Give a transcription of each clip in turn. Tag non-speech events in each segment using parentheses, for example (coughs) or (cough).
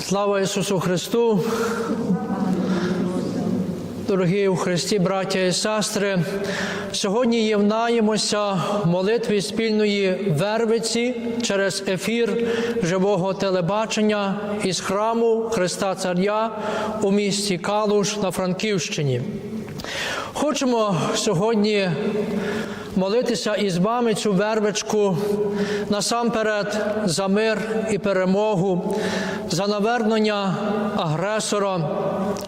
Слава Ісусу Христу! Дорогі у Христі, браття і сестри, сьогодні єднаємося в молитві спільної вервиці через ефір живого телебачення із храму Христа Царя у місті Калуш на Франківщині. Хочемо сьогодні молитися із вами цю вервичку насамперед за мир і перемогу, за навернення агресора,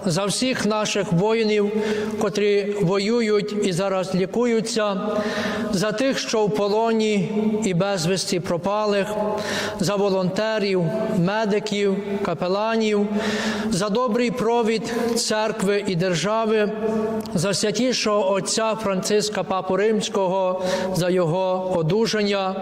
за всіх наших воїнів, котрі воюють і зараз лікуються, за тих, що в полоні і безвісті пропалих, за волонтерів, медиків, капеланів, за добрий провід церкви і держави, за святішого отця Франциска Папу Римського, за його одужання,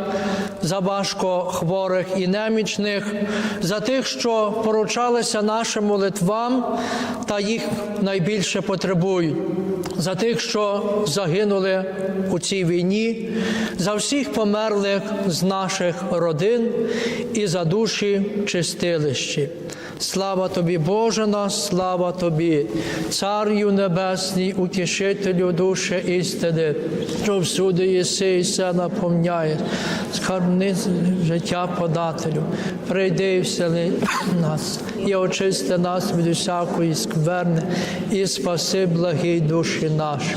за важко хворих і немічних, за тих, що поручалися нашим молитвам та їх найбільше потребують, за тих, що загинули у цій війні, за всіх померлих з наших родин і за душі чистилищі. Слава тобі, Боже наш, слава тобі, Царю Небесний, утішителю душі істини, що всюди єси і все наповняєш, скарбниць життя подателю, прийди і всели нас, і очисти нас від усякої скверни, і спаси благі душі наші.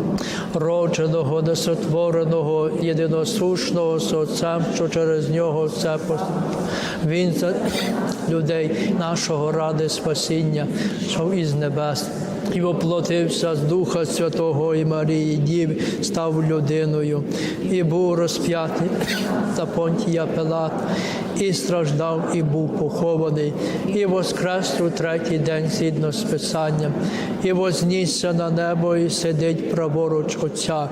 родженого, несотвореного, єдиносушного з Отцем, що через нього все постійно. Він за людей нашого ради спасіння, що із небес. І воплотився з Духа Святого і Марії Діви, став людиною, і був розп'ятий за Понтія Пилат, і страждав, і був похований, і воскрес у третій день згідно з Писанням, і вознісся на небо, і сидить праворуч Отця.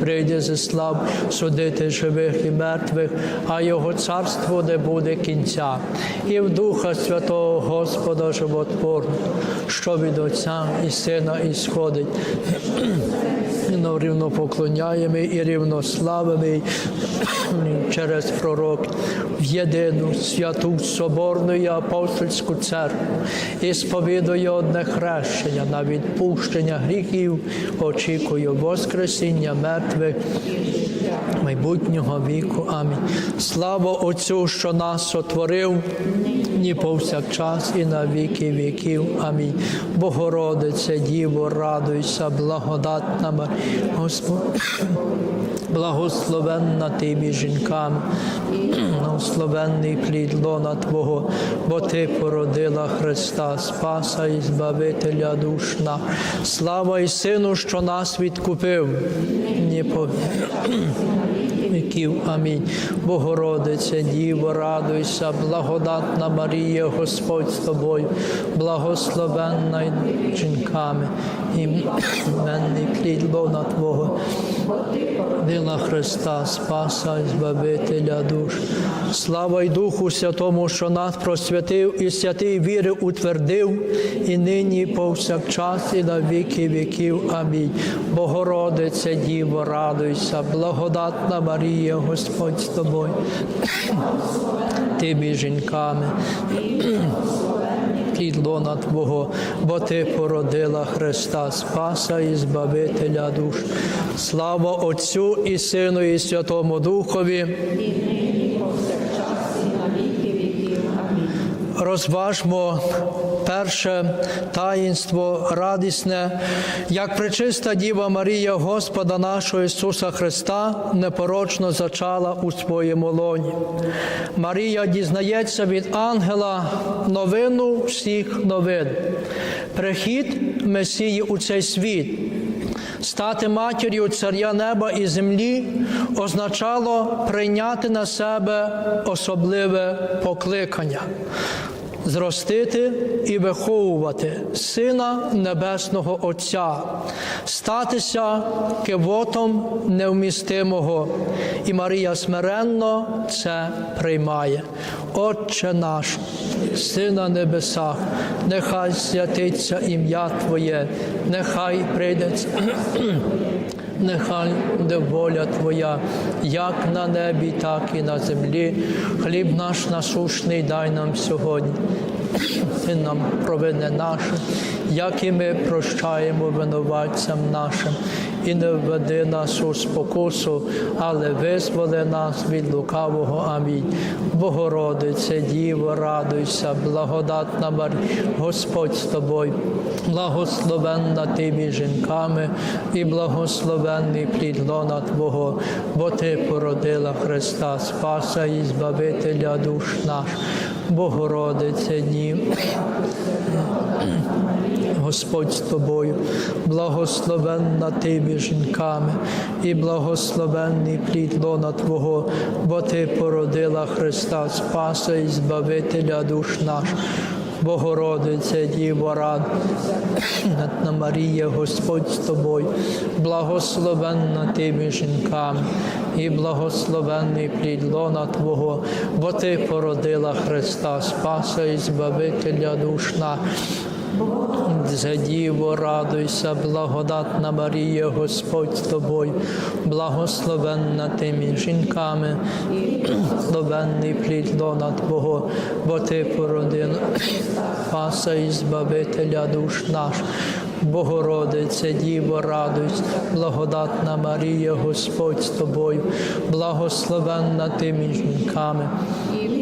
Прийде зі слав судити живих і мертвих, а його царство не буде кінця. І в Духа Святого Господа Животворного, що від Отця і Сина ісходить. І рівно поклоняємо і рівно славимо через пророк в єдину святу соборну і апостольську церкву і сповідую одне хрещення на відпущення гріхів, очікую воскресіння мертвих майбутнього віку. Амінь. Слава Отцю, що нас сотворив, ні повсякчас і на віки віків. Амінь. Богородице, Діво, радуйся, благодатна Господь. Благословенна ти між жінками, благословенний плід лона Твого, бо Ти породила Христа, Спаса і Збавителя душ. Слава і Сину, що нас відкупив. Jezusowi віків. Амінь. Богородице, Діво, радуйся, благодатна Марія, Господь з тобою, благословенна жінками, і менний плід Твого. Дила Христа, Спаса і Збавителя душ. Слава й Духу Святому, що нас просвятив і святий віри утвердив, і нині повсякчас, і на віки віків. Амінь. Богородице, Діво, радуйся, благодатна Марія, Господь з тобою. Ти між жінками. Плід лона Твого, бо Ти породила Христа Спаса і Збавителя душ. Слава Отцю і Сину, і Святому Духові. Розважмо перше таїнство радісне, як пречиста Діва Марія Господа нашого Ісуса Христа непорочно зачала у своєму лоні. Марія дізнається від ангела новину всіх новин, прихід Месії у цей світ. Стати матір'ю царя неба і землі означало прийняти на себе особливе покликання. Зростити і виховувати Сина Небесного Отця, статися кивотом невмістимого. І Марія смиренно це приймає. Отче наш, Сина на небесах, нехай святиться ім'я Твоє, нехай прийде. Нехай буде воля Твоя, як на небі, так і на землі. Хліб наш насушний дай нам сьогодні. Ти нам провини наше, як і ми прощаємо винуватцям нашим, і не введи нас у спокусу, але визволи нас від лукавого. Амінь. Богородице, Діво, радуйся, благодатна Марія, Господь з тобою, благословенна ти між жінками, і благословенний плід лона Твого, бо Ти породила Христа, Спаса і Збавителя душ наш. Богородице, Дім. Господь з тобою, благословенна ти жінками, і благословенний плід лона Твого, бо Ти породила Христа, Спаса і Збавителя душ наш. Богородице, Діво радна Марія, Господь з тобою, благословенна ти між жінками, і благословенний плід лона Твого, бо Ти породила Христа, Спаса і Збавителя душ наш. За Діво, радуйся, благодатна Марія, Господь з тобою, благословенна ти між жінками, благословенний плід лона Твого, бо Ти породила Спаса і Збавителя душ наш. Богородице, Діво, радуйся, благодатна Марія, Господь з тобою, благословенна ти жінками,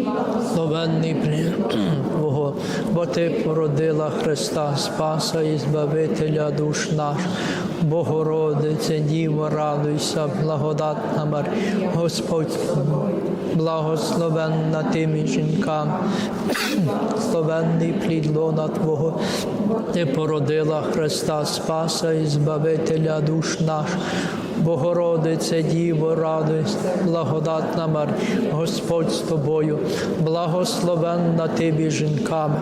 благословенний плід Твого, бо Ти породила Христа, Спаса і Збавителя душ наш. Богородице, Діво, радуйся, благодатна Марія, Господь, благословенна ти між жінками, благословенний плід лона Твого, Ти породила Христа, Спаса і Збавителя душ наш. Богородице, Діво, радуйся, благодатна Марія, Господь з тобою, благословенна ти між жінками,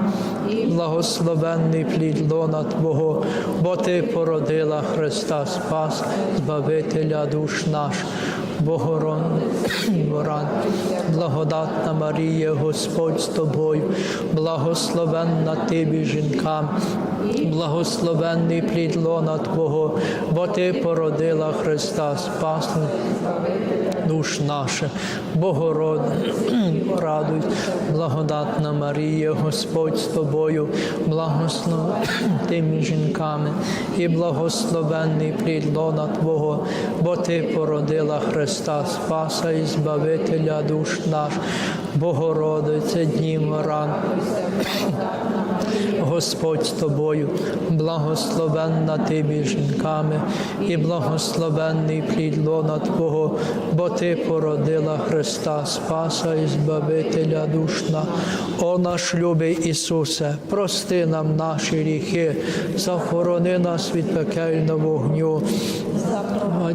благословенний плід лона Твого, бо Ти породила Христа, Спас, Збавителя душ наш. Богород, благодатна Марія, Господь з тобою, благословенна ти між жінками, благословенний плід лона Твого, бо Ти породила Христа, Спас душ наших. Богород, (clears throat) радуй, благодатна Марія, Господь з тобою, благословенна ти між жінками, і благословенний плід лона Твого, бо Ти породила Христа, Спаса і Збавителя душ наш, Богородице, днім ран. Господь з тобою, благословенна ти між жінками, і благословенний плід лона Твого, бо Ти породила Христа, Спаса і Збавителя душна. О наш любий Ісусе, прости нам наші гріхи, захорони нас від пекельного вогню,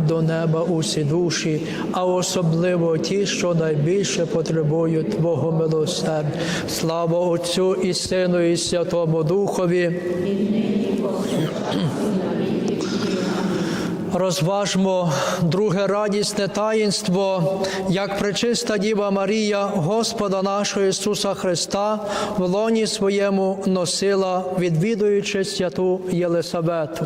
до неба усі душі, а особливо ті, що найбільше потребують Твого милосердя. Слава Отцю і Сину, і Святому Духові. Розважмо друге радісне таїнство, як пречиста Діва Марія, Господа нашого Ісуса Христа, в лоні своєму носила, відвідуючи святу Єлисавету.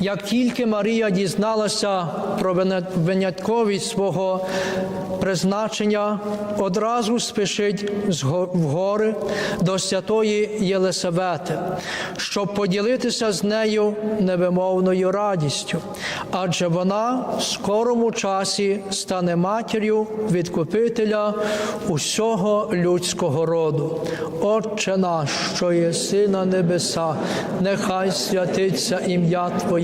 Як тільки Марія дізналася про винятковість свого призначення, одразу спішить в гори до святої Єлисавети, щоб поділитися з нею невимовною радістю, адже вона в скорому часі стане матір'ю відкупителя усього людського роду. Отче наш, що єси на небеса, нехай святиться ім'я Твоє,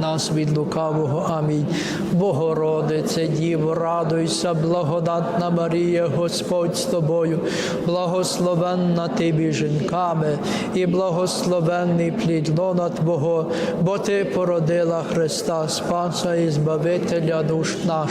Нас від лукавого. Амінь. Богородице, Діво, радуйся, благодатна Марія, Господь з тобою, благословенна ти між жінками, і благословенний плід лона Твого, бо Ти породила Христа, Спаса і Збавителя душ наш.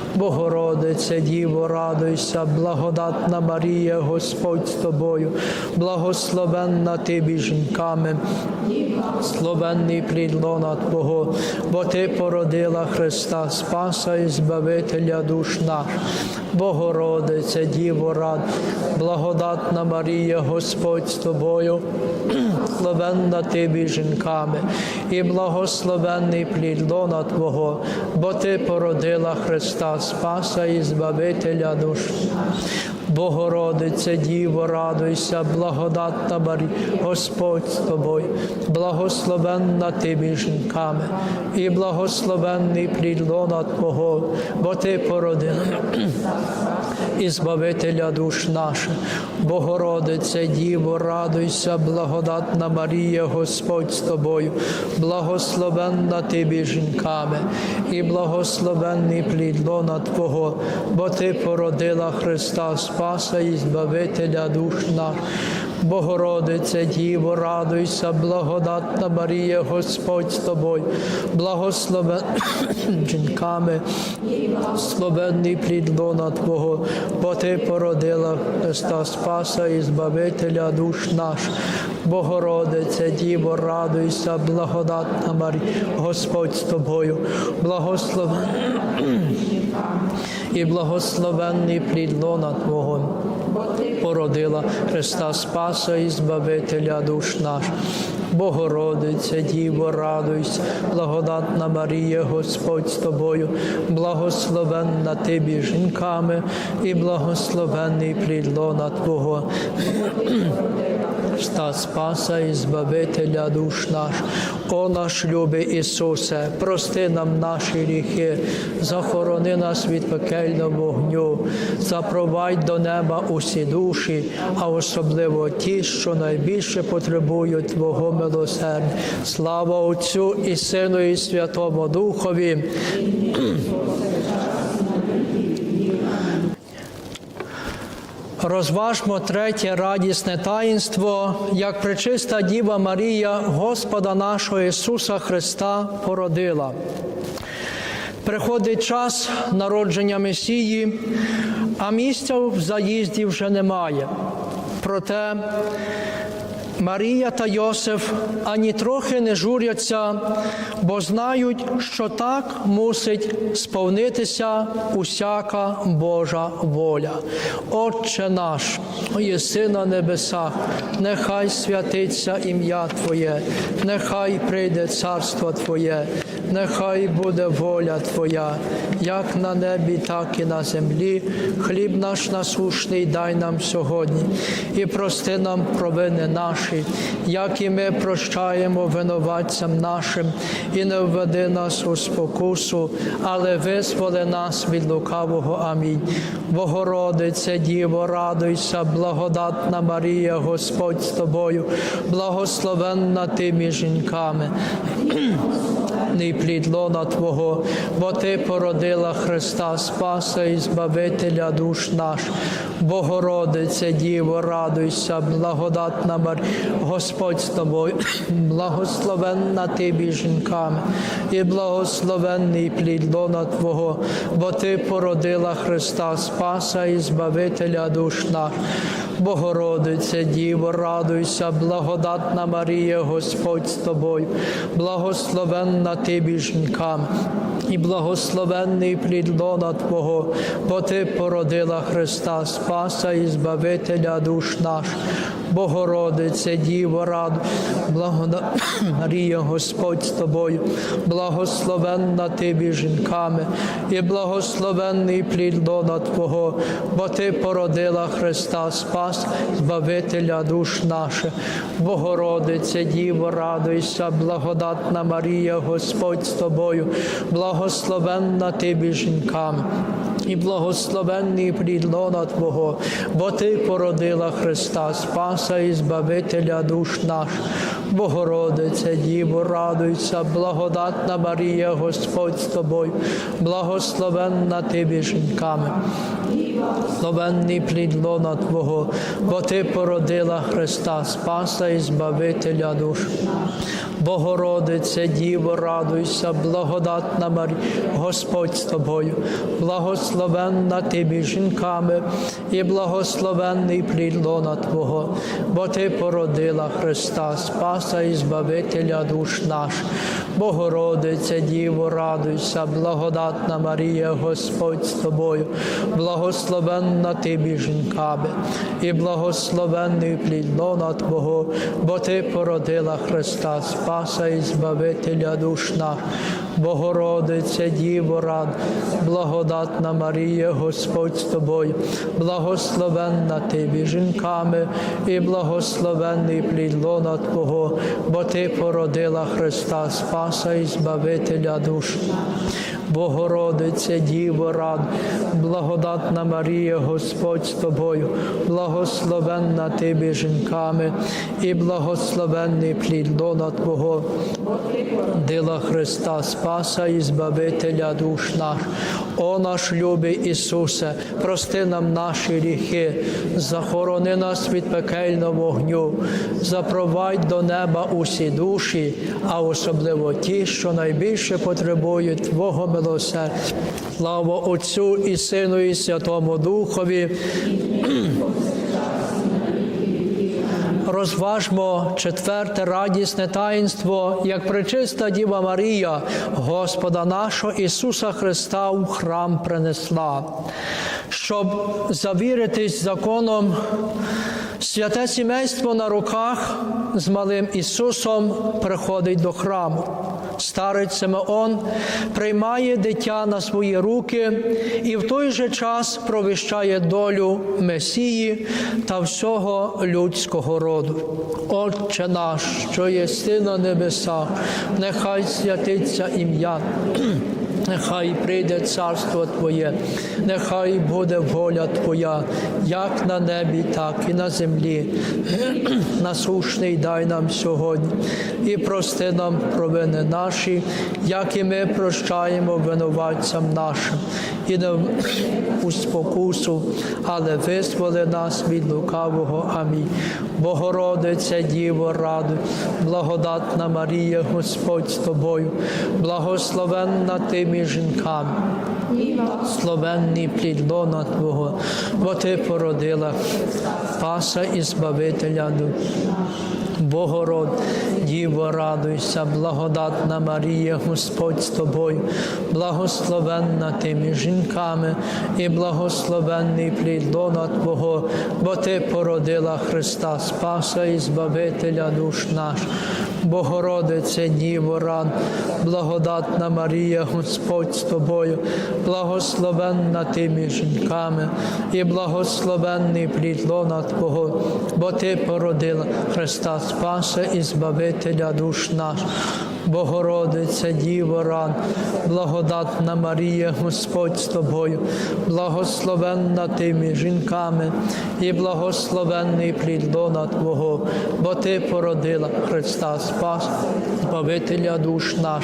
Богородице, Діво, радуйся, благодатна Марія, Господь з тобою, благословенна ти між жінками, Словенний плід лона Твого, бо Ти породила Христа, Спаса і Збавителя душ наш. Богородице, Діво рад, благодатна Марія, Господь з тобою, благословенна ти між жінками, і благословенний плід лона Твого, бо Ти породила Христа, Спаса і Збавителя душ. Богородице, Діво, радуйся, благодатна Марія, Господь з тобою, благословенна ти між жінками, і благословенний плід лона Твого, бо Ти породила і Збавителя душ наших. Богородице, Діво, радуйся, благодатна Марія, Господь з тобою, благословенна ти між жінками, і благословенний плід Твого, бо Ти породила Христа, Спаса і Збавителя душ наш. Богородице, Діво, радуйся, благодатна Марія, Господь з тобою, благословен (coughs) жінками, словенний плід лона Твого, бо Ти породила Христа Спаса і Збавителя душ наш. Богородице, Діво, радуйся, благодатна Марія, Господь з тобою, благословен (coughs) і благословенний плід лона Твого породила Христа Спаса і Збавителя душ наш. Богородице, Діво, радуйся, благодатна Марія, Господь з тобою, благословенна ти між жінками, і благословенний плід лона Твого. (clears throat) Христа Спаса і Збавителя душ наш. О наш любий Ісусе, прости нам наші гріхи, захорони нас від пекельного вогню, запровадь до неба усі душі, а особливо ті, що найбільше потребують Твого милосердя. Слава Отцю і Сину, і Святому Духові. Розважмо третє радісне таїнство, як пречиста Діва Марія Господа нашого Ісуса Христа породила. Приходить час народження Месії, а місця в заїзді вже немає. Проте Марія та Йосиф ані трохи не журяться, бо знають, що так мусить сповнитися усяка Божа воля. Отче наш, єси на небесах, нехай святиться ім'я Твоє, нехай прийде царство Твоє, нехай буде воля Твоя, як на небі, так і на землі. Хліб наш насушний дай нам сьогодні, і прости нам провини наші, як і ми прощаємо винуватцям нашим, і не введи нас у спокусу, але визволи нас від лукавого. Амінь. Богородице, Діво, радуйся, благодатна Марія, Господь з тобою, благословенна ти між жінками (clears throat) ний плід лона Твого, бо Ти породила Христа Спаса і Збавителя душ наш. Богородице, Діво, радуйся, благодатна Марія, Господь з тобою, (clears throat) благословенна ти між і благословенний плід лона Твого, бо Ти породила Христа Спаса і Збавителя душ наш. Богородице Діво, радуйся, благодатна Марія, Господь з тобою, благословенна ти між. І благословенний плід лона Твого, бо Ти породила Христа, Спаса і Збавителя душ наш. Богородице, Діво, раду, благода... (coughs) Марія, Господь з тобою, благословенна ти жінками, і благословенний плід лона Твого, бо Ти породила Христа, Спас, Збавителя душ наших. Богородице, Діво, радуйся, благодатна Марія, Господь з тобою, благословенна ти між жінками. І благословенний плід лона Твого, бо Ти породила Христа, Спаса і Збавителя душ наш. Богородице, Діво, радуйся, благодатна Марія, Господь з тобою, благословенна ти жінками. Благословенний плід лона Твого, бо Ти породила Христа, Спаса і Збавителя душ. Богородице, Діво, радуйся, благодатна Марія, Господь з тобою, благословенна ти між жінками, і благословенний плід Твого, бо Ти породила Христа, Спаса і Збавителя душ наш. Богородице, Діво, радуйся, благодатна Марія, Господь з тобою, благословенна ти між жінками, і благословенний плід лона Твого, бо Ти породила Христа, Спаса і Збавителя душ наш. Богородице, Діво, рад, благодатна Марія, Господь з тобою, благословенна ти між жінками, і благословенний плід лона Твого, бо Ти породила Христа, Спаса і Збавителя душ. Богородице, Діво, рад, благодатна Марія, Господь з тобою, благословенна ти між жінками, і благословенний плід лона Твого, дила Христа, Спаса і Збавителя душ наш. О наш любий Ісусе, прости нам наші гріхи, захорони нас від пекельного вогню, запровадь до неба усі душі, а особливо ті, що найбільше потребують Твого милосердя. Слава Отцю і Сину, і Святому Духові. Розважмо четверте радісне таїнство, як пречиста Діва Марія, Господа нашого Ісуса Христа у храм принесла, щоб завіритись законом. Святе сімейство на руках з малим Ісусом приходить до храму. Старець Симеон приймає дитя на свої руки і в той же час провіщає долю Месії та всього людського роду. Отче наш, що єси на небесах, нехай святиться ім'я. Нехай прийде царство Твоє, нехай буде воля Твоя, як на небі, так і на землі. (clears throat) Насушний дай нам сьогодні і прости нам провини наші, як і ми прощаємо винуватцям нашим, і не у спокусу, але визволи нас від лукавого. Амінь. Богородице, Діво, раду, благодатна Марія, Господь з тобою, благословенна ти між жінками. Словенний плід лона Твого, бо Ти породила Паса і Збавителя. Богород, Діво, радуйся, благодатна Марія, Господь з тобою, благословенна ти між жінками, і благословенний плід лона Твого, бо Ти породила Христа, Спаса і Збавителя душ наш. Богородице, Діво, рад, благодатна Марія, Господь з тобою, благословенна ти між жінками, і благословенний плід лона Твого, бо Ти породила Христа Спаса і Збавителя душ наш. Богородице, Діво, рад, благодатна Марія, Господь з тобою, благословенна ти між жінками, і благословенний плід лона Твого, бо Ти породила Христа Спас, Збавителя душ наш.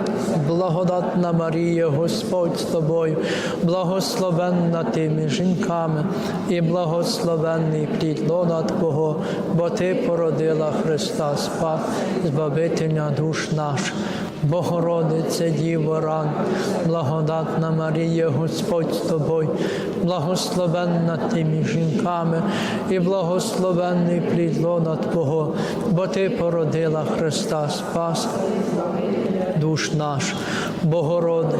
Благодатна Марія, Господь з тобою, благословенна ти між жінками, і благословенний плід лона Твого, бо Ти породила Христа Спас, Збавителя душ наших. Богородице Діво ран, благодатна Марія, Господь з тобою, благословенна ти між жінками, і благословенний плід лона Твого, бо Ти породила Христа Спас, душ наш. Богороди,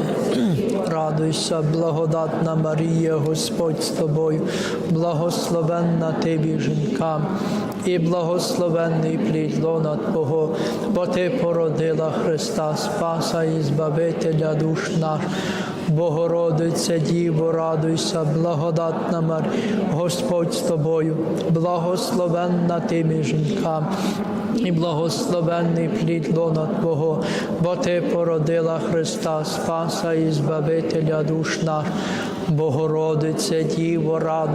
радуйся, благодатна Марія, Господь з тобою, благословенна ти жінкам, і благословенний плід лона Твого, бо Ти породила Христа Спаса і Збавителя душ наш. Богородице Діво, радуйся, благодатна Марія, Господь з тобою, благословенна ти між жінками, і благословенний плід лона Твого, бо Ти породила Христа Спаса і Збавителя душ наш. Богородице Діво, рад,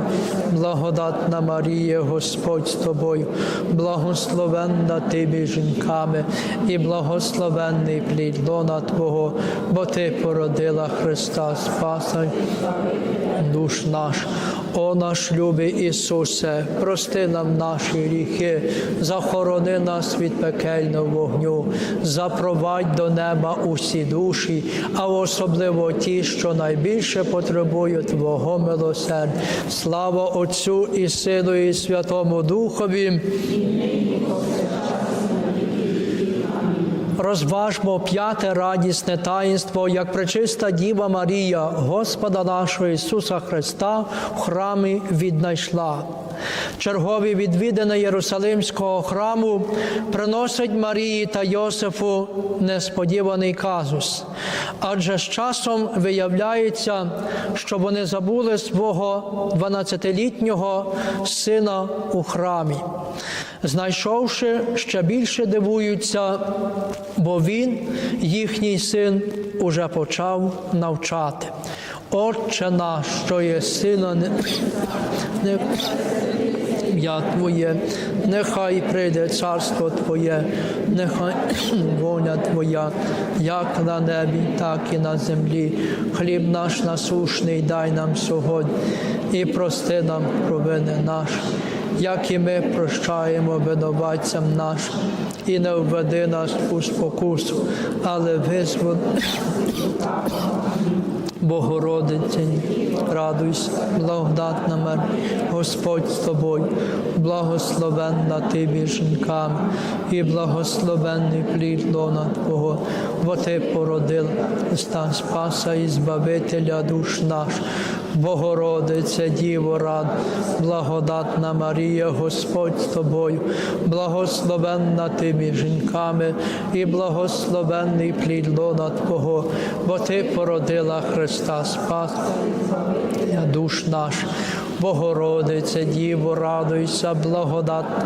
благодатна Марія, Господь з тобою, благословенна ти між жінками, і благословенний плід лона Твого, бо Ти породила Христа Спаса душ наш. О наш любий Ісусе, прости нам наші гріхи, захорони нас від пекельного вогню, запровадь до неба усі душі, а особливо ті, що найбільше потребують Твого милосердя. Слава Отцю і Сину, і Святому Духові. Розважмо п'яте радісне таїнство, як пречиста Діва Марія, Господа нашого Ісуса Христа в храмі віднайшла. Чергові відвідини Єрусалимського храму приносить Марії та Йосифу несподіваний казус, адже з часом виявляється, що вони забули свого 12-літнього сина у храмі. Знайшовши, ще більше дивуються, бо він, їхній син, уже почав навчати. Отче наш, що є сина, не, не ім'я Твоє, нехай прийде царство Твоє, нехай (clears throat) воля Твоя, як на небі, так і на землі. Хліб наш насушний дай нам сьогодні і прости нам провини наші, як і ми прощаємо винуватцям нашим, і не введи нас у спокусу, але визволи. Богородице, радуйся, благодатна мер, Господь з тобою, благословенна ти між і благословенний плід лона Твого, бо ти породила Христа Спаса і Збавителя душ наш. Богородице, Діво рад, благодатна Марія, Господь з тобою, благословенна ти між жінками, і благословенний плід лона Твого, бо ти породила Христа Спас, душ наш. Богородице, Діво, радуйся, благодатна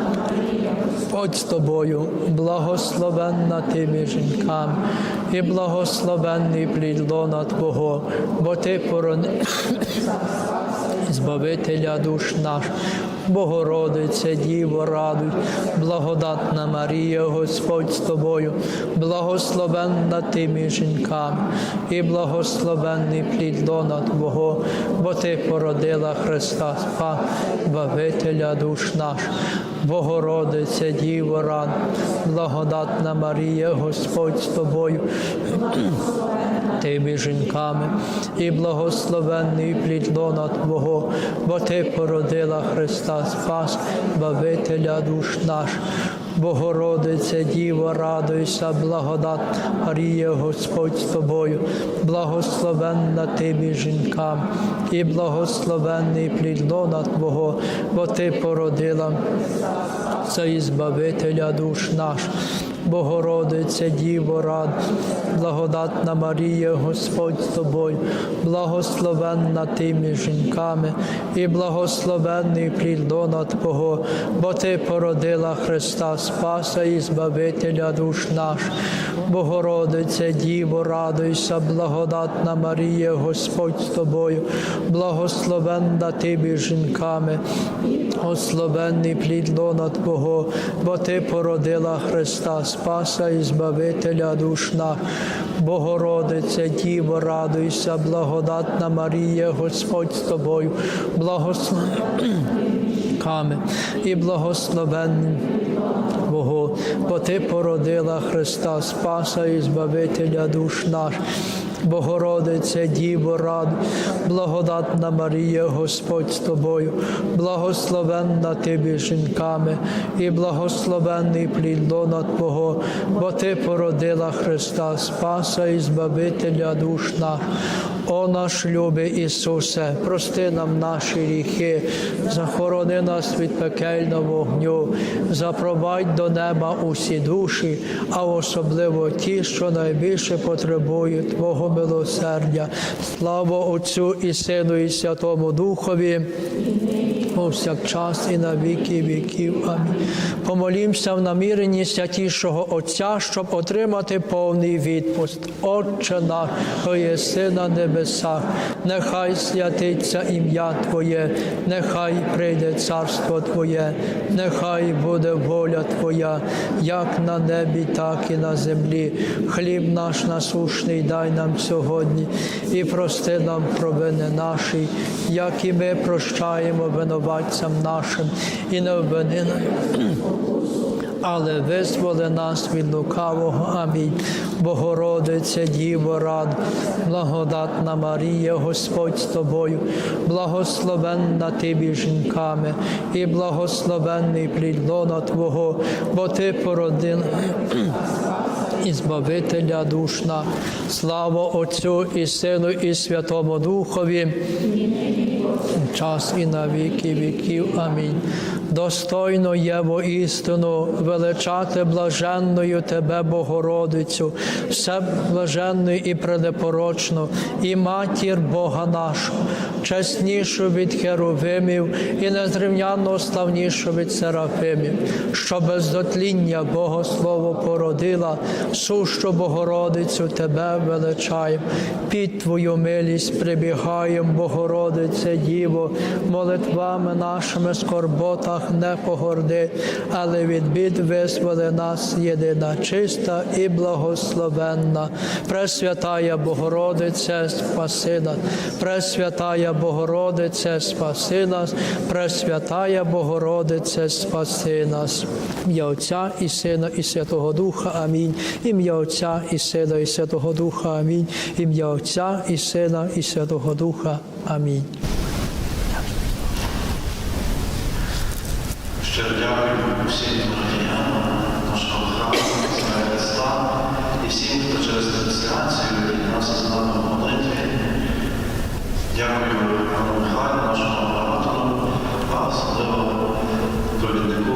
Господь з тобою, благословенна ти між жінками, і благословенний плід лона Твого, бо ти порони. (coughs) Збавителя душ наш, Богородице, Діво, радуй, благодатна Марія, Господь з тобою, благословенна ти між жінками, і благословенний плід лона Твого, бо ти породила Христа Спа, Бавителя душ наш. Богородице, Діво, ран, благодатна Марія, Господь з тобою, ти жінками, і благословенний плід лона Твого, бо Ти породила Христа Спас, Бавителя душ наш. Богородице, Діво, радуйся, благодат Марія, Господь з тобою, благословенна ти між жінками, і благословенний плід лона Твого, бо Ти породила це і Збавителя душ наш. Богородице, Діво, рад, благодатна Марія, Господь з тобою, благословенна ти між жінками, і благословенний плід Твого, бо Ти породила Христа Спаса і Збавителя душ наш. Богородице, Діво, радуйся, благодатна Марія, Господь з тобою, благословенна ти між жінками, Благословенний плід лона Твого, бо Ти породила Христа, Спаса і Збавителя душ наш. Богородице, Діво, радуйся, благодатна Марія, Господь з тобою, благословенна (clears throat) і благословенний Бого, бо Ти породила Христа, Спаса і Збавителя душ наш. Богородице, Діво, рад, благодатна Марія, Господь з тобою, благословенна ти жінками, і благословенний плід лона Твого, бо Ти породила Христа, Спаса і Збавителя душ наш. О наш любий Ісусе, прости нам наші гріхи, захорони нас від пекельного вогню, запровадь до неба усі душі, а особливо ті, що найбільше потребують Твого милосердя. Слава Отцю і Сину, і Святому Духові повсякчас і на віки віків. Амінь. Помолімося в наміренні святішого Отця, щоб отримати повний відпуст. Отче наш, що єси на небесах, нехай святиться ім'я Твоє, нехай прийде царство Твоє, нехай буде воля Твоя, як на небі, так і на землі. Хліб наш насушний дай нам сьогодні і прости нам провини наші, як і ми прощаємо винуватцям нашим, і не вини нас, але визволи нас від лукавого. Амінь. Богородице, Діво, рад, благодатна Марія, Господь з тобою, благословенна ти між жінками, і благословенний плід лона Твого, бо Ти породила і Збавителя душна. Слава Отцю і Сину, і Святому Духові час і на віки віків. Амінь. Достойно є воістину величати блаженною Тебе, Богородицю, все блаженною і предепорочну, і матір Бога нашого, чеснішу від херовимів і незрівнянно славнішу від серафимів, що без дотління Богослово породила, сущу Богородицю Тебе величаєм. Під Твою милість прибігаєм, Богородице Діво, молитвами нашими скорботах не погорди, але від бід визволи нас єдина, чиста і благословенна. Пресвятая Богородице, спаси нас, Пресвятая Богородице, спаси нас, Пресвятая Богородице, спаси нас. Ім'я Отця і Сина, і Святого Духа. Амінь. Ім'я Отця і Сина, і Святого Духа. Амінь. Ім'я Отця і Сина, і Святого Духа. Амінь. Щиро дякую всім парафіянам нашого храму Христа і всім, хто через трансляцію єднався з нами молитві. Дякую пану Михайлу, нашому оператору, а особливо провіднику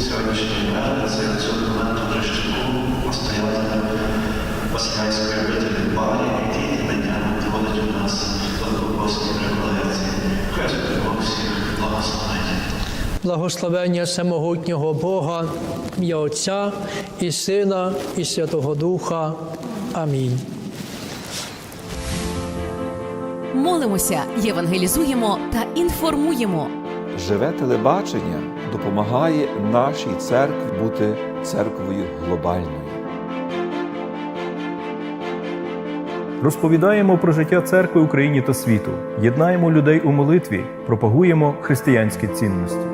сьогоднішньої мерії, це цього моменту Трещику, настоятелю Василяйської обителі Барі, який імення відводить у нас до Богословської Бог всіх благословить. Благословення всемогутнього Бога, ім'я Отця і Сина, і Святого Духа. Амінь. Молимося, євангелізуємо та інформуємо. Живе телебачення допомагає нашій церкві бути церквою глобальною. Розповідаємо про життя церкви в Україні та світу, єднаємо людей у молитві, пропагуємо християнські цінності.